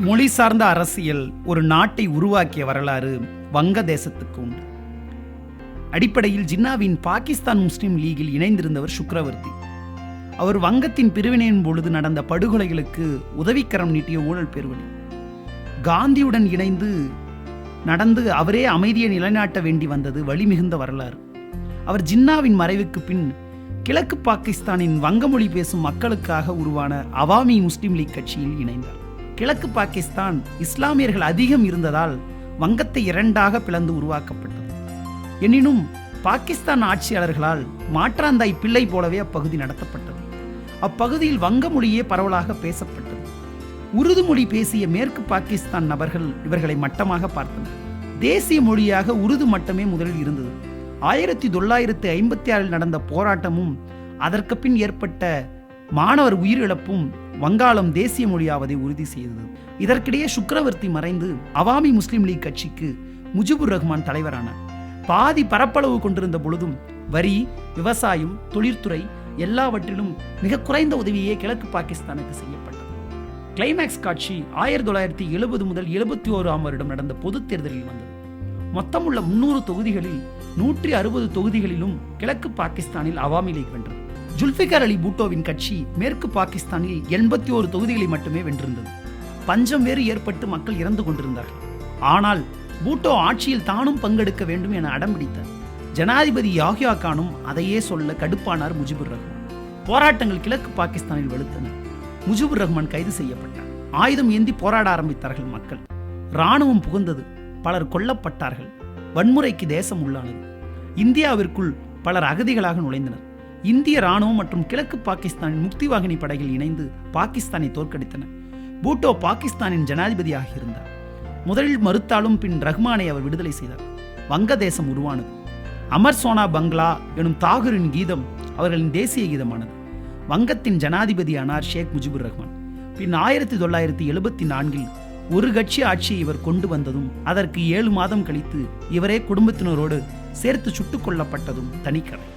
மொழி சார்ந்த அரசியல் ஒரு நாட்டை உருவாக்கிய வரலாறு வங்கதேசத்துக்கு உண்டு. அடிப்படையில் ஜின்னாவின் பாகிஸ்தான் முஸ்லிம் லீகில் இணைந்திருந்தவர் சுக்ரவர்த்தி. அவர் வங்கத்தின் பிரிவினையின் பொழுது நடந்த படுகொலைகளுக்கு உதவிக்கரம் நீட்டிய ஊழல் பெருவழி. காந்தியுடன் இணைந்து நடந்து அவரே அமைதியை நிலைநாட்ட வேண்டி வந்தது வழிமிகுந்த வரலாறு. அவர் ஜின்னாவின் மறைவுக்கு பின் கிழக்கு பாகிஸ்தானின் வங்க மொழி பேசும் மக்களுக்காக உருவான அவாமி முஸ்லிம் லீக் கட்சியில் இணைந்தார். கிழக்கு பாகிஸ்தான் இஸ்லாமியர்கள் அதிகம் இருந்ததால் வங்கத்தை இரண்டாக பிளந்து உருவாக்கப்பட்டது. எனினும் பாகிஸ்தான் ஆட்சியாளர்களால் மாற்றாந்தாய் பிள்ளை போலவே அப்பகுதி நடத்தப்பட்டது. அப்பகுதியில் வங்க மொழியே பரவலாக பேசப்பட்டது. உருது மொழி பேசிய மேற்கு பாகிஸ்தான் நபர்கள் இவர்களை மட்டமாக பார்த்தனர். தேசிய மொழியாக உருது மட்டமே முதலில் இருந்தது. ஆயிரத்தி தொள்ளாயிரத்தி ஐம்பத்தி ஆறில் நடந்த போராட்டமும் அதற்கு பின் ஏற்பட்ட மாணவர் உயிரிழப்பும் வங்காளம் தேசிய மொழியாவதை உறுதி செய்தது. இதற்கிடையே சுக்கரவர்த்தி மறைந்து அவாமி முஸ்லிம் லீக் கட்சிக்கு முஜிபுர் ரஹ்மான் தலைவரானார் பாதி பரப்பளவு கொண்டிருந்த பொழுதும் வரி விவசாயம் தொழிற்துறை எல்லாவற்றிலும் மிக குறைந்த உதவியே கிழக்கு பாகிஸ்தானுக்கு செய்யப்பட்டது. கிளைமேக்ஸ் காட்சி ஆயிரத்தி தொள்ளாயிரத்தி எழுபது முதல் எழுபத்தி ஓராம் வருடம் நடந்த பொதுத் தேர்தலில் வந்தது. மொத்தமுள்ள முன்னூறு தொகுதிகளில் நூற்றி அறுபது தொகுதிகளிலும் கிழக்கு பாகிஸ்தானில் அவாமி லீக் வென்றது. ஜுல்பிகர் அலி பூட்டோவின் கட்சி மேற்கு பாகிஸ்தானில் எண்பத்தி ஒரு தொகுதிகளை மட்டுமே வென்றிருந்தது. பஞ்சம் வேறு ஏற்பட்டு மக்கள் இறந்து கொண்டிருந்தார்கள். ஆனால் பூட்டோ ஆட்சியில் தானும் பங்கெடுக்க வேண்டும் என அடம் பிடித்தார். ஜனாதிபதி யாஹியா கானும் அதையே சொல்ல கடுப்பானார் முஜிபுர் ரஹ்மான். போராட்டங்கள் கிழக்கு பாகிஸ்தானில் வெளுத்தன. முஜிபுர் ரஹ்மான் கைது செய்யப்பட்டார். ஆயுதம் ஏந்தி போராட ஆரம்பித்தார்கள் மக்கள். ராணுவம் புகுந்தது. பலர் கொல்லப்பட்டார்கள். வன்முறைக்கு தேசம் உள்ளானது. இந்தியாவிற்குள் பலர் அகதிகளாக நுழைந்தனர். இந்திய ராணுவம் மற்றும் கிழக்கு பாகிஸ்தானின் முக்திவாகினி படைகள் இணைந்து பாகிஸ்தானை தோற்கடித்தன. பூட்டோ பாகிஸ்தானின் ஜனாதிபதியாக இருந்தார் முதலில் மறுத்தாலும் பின் ரஹ்மானை அவர் விடுதலை செய்தார். வங்கதேசம் உருவானது. அமர் சோனா பங்களா எனும் தாகூரின் கீதம் அவர்களின் தேசிய கீதமானது. வங்கத்தின் ஜனாதிபதியானார் ஷேக் முஜிபுர் ரஹ்மான். பின் ஆயிரத்தி தொள்ளாயிரத்தி எழுபத்தி நான்கில் ஒரு கட்சி ஆட்சியை இவர் கொண்டு வந்ததும் அதற்கு ஏழு மாதம் கழித்து இவரே குடும்பத்தினரோடு சேர்த்து சுட்டுக் கொல்லப்பட்டதும் தனிக்கதை.